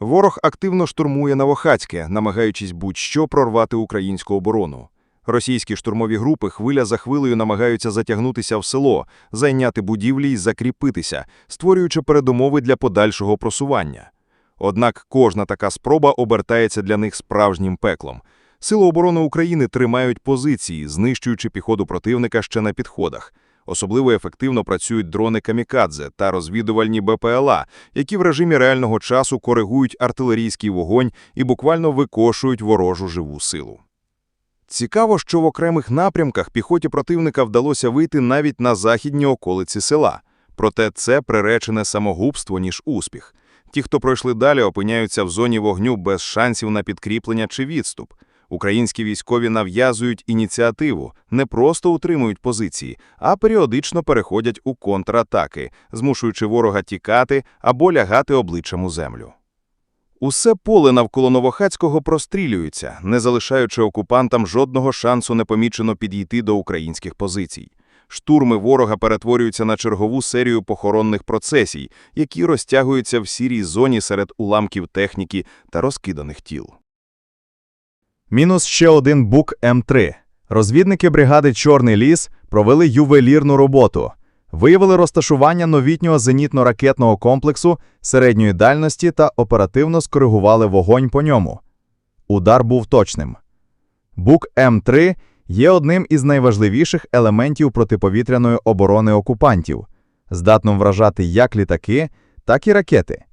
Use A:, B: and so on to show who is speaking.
A: Ворог активно штурмує Новохацьке, намагаючись будь-що прорвати українську оборону. Російські штурмові групи хвиля за хвилею намагаються затягнутися в село, зайняти будівлі й закріпитися, створюючи передумови для подальшого просування. Однак кожна така спроба обертається для них справжнім пеклом. Сили оборони України тримають позиції, знищуючи піхоту противника ще на підходах. Особливо ефективно працюють дрони «Камікадзе» та розвідувальні БПЛА, які в режимі реального часу коригують артилерійський вогонь і буквально викошують ворожу живу силу. Цікаво, що в окремих напрямках піхоті противника вдалося вийти навіть на західні околиці села. Проте це приречене самогубство, ніж успіх. Ті, хто пройшли далі, опиняються в зоні вогню без шансів на підкріплення чи відступ. Українські військові нав'язують ініціативу, не просто утримують позиції, а періодично переходять у контратаки, змушуючи ворога тікати або лягати обличчям у землю. Усе поле навколо Новохацького прострілюється, не залишаючи окупантам жодного шансу непомічено підійти до українських позицій. Штурми ворога перетворюються на чергову серію похоронних процесій, які розтягуються в сірій зоні серед уламків техніки та розкиданих тіл.
B: Мінус ще один бук М3. Розвідники бригади Чорний ліс провели ювелірну роботу. Виявили розташування новітнього зенітно-ракетного комплексу середньої дальності та оперативно скоригували вогонь по ньому. Удар був точним. Бук М3 є одним із найважливіших елементів протиповітряної оборони окупантів, здатним вражати як літаки, так і ракети.